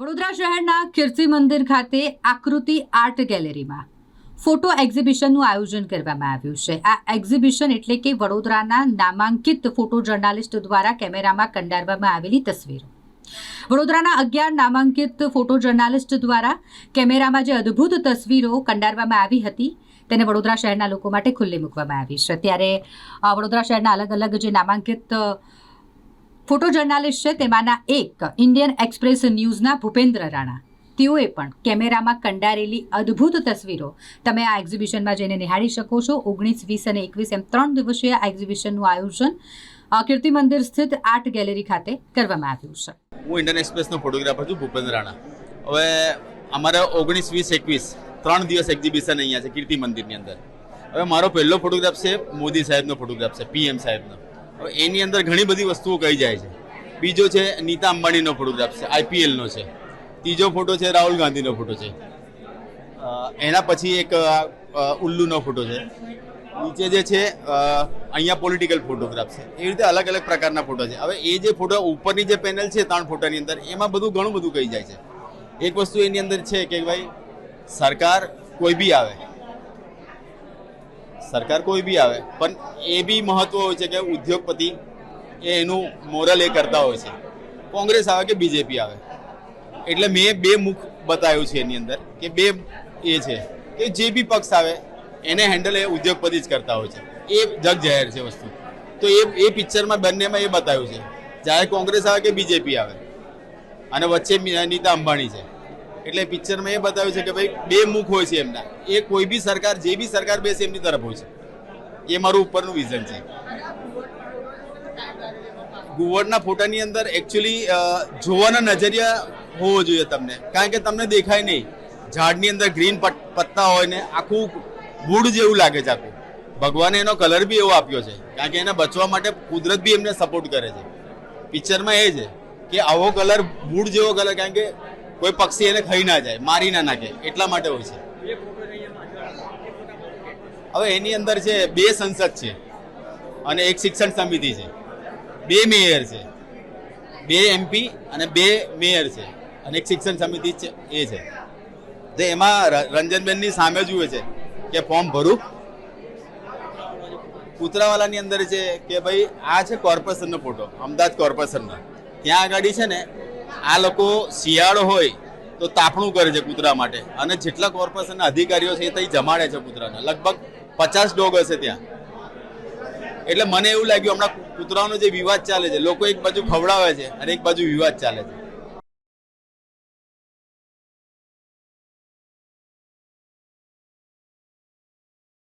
વડોદરા શહેરના કીર્તિ મંદિર ખાતે આકૃતિ આર્ટ ગેલેરીમાં ફોટો એક્ઝિબિશનનું આયોજન કરવામાં આવ્યું છે. આ એક્ઝિબિશન એટલે કે વડોદરાના નામાંકિત ફોટો જર્નાલિસ્ટ દ્વારા કેમેરામાં કંડારવામાં આવેલી તસવીરો. વડોદરાના અગિયાર નામાંકિત ફોટો જર્નાલિસ્ટ દ્વારા કેમેરામાં જે અદ્ભુત તસવીરો કંડારવામાં આવી હતી, તેને વડોદરા શહેરના લોકો માટે ખુલ્લી મૂકવામાં આવી છે. ત્યારે વડોદરા શહેરના અલગ અલગ જે નામાંકિત ફોટો જર્નાલિસ્ટ છે તેમાંના એક ઇન્ડિયન એક્સપ્રેસ ન્યૂઝના ભૂપેન્દ્ર રાણા. તેઓએ પણ કેમેરામાં કંડારેલી અદ્ભુત તસવીરો. તમે આ એક્ઝિબિશનમાં જઈને નિહાળી શકો છો. ઓગણીસ, વીસ અને એકવીસ એમ ત્રણ દિવસીય આ એક્ઝિબિશનનું આયોજન કીર્તિ મંદિર સ્થિત આર્ટ ગેલેરી ખાતે કરવામાં આવ્યું છે. હું ઇન્ડિયન એક્સપ્રેસનો ફોટોગ્રાફર છું, ભૂપેન્દ્ર રાણા. હવે અમારે ઓગણીસ, વીસ, એકવીસ ત્રણ દિવસ એક્ઝિબિશન અહીંયા છે, કીર્તિ મંદિરની અંદર. હવે મારો પહેલો ફોટોગ્રાફ છે, મોદી સાહેબનો ફોટોગ્રાફ છે, પીએમ સાહેબનો. એની અંદર ઘણી બધી વસ્તુઓ કહી જાય છે. બીજો છે નીતા અંબાણીનો ફોટોગ્રાફ છે આઈપીએલનો છે. ત્રીજો ફોટો છે રાહુલ ગાંધીનો ફોટો છે. એના પછી એક ઉલ્લુનો ફોટો છે. નીચે જે છે અહીંયા પોલિટિકલ ફોટોગ્રાફ છે. એ રીતે અલગ અલગ પ્રકારના ફોટો છે. હવે એ જે ફોટો ઉપરની જે પેનલ છે ત્રણ ફોટાની અંદર, એમાં બધું ઘણું બધું કહી જાય છે. એક વસ્તુ એની અંદર છે કે ભાઈ, સરકાર કોઈ બી આવે સરકાર કોઈ બી આવે, પણ એ બી મહત્વ હોય છે કે ઉદ્યોગપતિ એ એનું મોરલ એ કરતા હોય છે. કોંગ્રેસ આવે કે બીજેપી આવે? એટલે મેં બે મુખ બતાવ્યું છે એની અંદર, કે બે એ છે કે જે બી પક્ષ આવે, એને હેન્ડલ એ ઉદ્યોગપતિ જ કરતા હોય છે. એ જગ જાહેર છે વસ્તુ. તો એ એ પિક્ચરમાં બંનેમાં એ બતાવ્યું છે, જ્યારે કોંગ્રેસ આવે કે બીજેપી આવે? અને વચ્ચે નીતા અંબાણી છે. એટલે પિક્ચરમાં એ બતાવ્યું છે કે ભાઈ, બે મુખ હોય છે એમના. એ કોઈ બી સરકાર, જે બી સરકાર બેસે એમની તરફ હોય છે. એ મારું ઉપરનું વિઝન છે. ગુવડના ફોટાની અંદર એકચ્યુઅલી જોવાના નજરિયા હોવો જોઈએ તમને. કારણ કે તમને દેખાય નહીં. ઝાડની અંદર ગ્રીન પત્તા હોય ને આખું મૂળ જેવું લાગે છે આખું. ભગવાને એનો કલર બી એવો આપ્યો છે. કારણ કે એને બચવા માટે કુદરત બી એમને સપોર્ટ કરે છે. પિક્ચરમાં એ છે કે આવો કલર મૂળ જેવો કલર કારણ કે કોઈ પક્ષી એને ખાઈ ના જાય, મારી ના નાખે, એટલા માટે હોય છે. હવે એની અંદર છે, બે સંસદ છે અને એક શિક્ષણ સમિતિ છે. બે મેયર છે, બે એમપી અને બે મેયર છે અને એક શિક્ષણ સમિતિ છે, એ છે. તો એમાં રંજનબેનની સામે જુએ છે કે ફોર્મ ભરું. કૂતરાવાલાની અંદર છે કે ભાઈ આ છે કોર્પોરેશનનો ફોટો, અમદાવાદ કોર્પોરેશનનો. ત્યાં આગળ છે ને આ લોકો શિયાળો હોય તો તાપણું કરે છે કૂતરા માટે. અને જેટલા કોર્પોરેશનના અધિકારીઓ છે એ ત્યાં જમાડે છે કૂતરાને. લગભગ પચાસ ડોગ હશે ત્યાં. એટલે મને એવું લાગ્યું, હમણાં કૂતરાઓનો જે વિવાદ ચાલે છે, લોકો એક બાજુ ખવડાવે છે અને એક બાજુ વિવાદ ચાલે છે.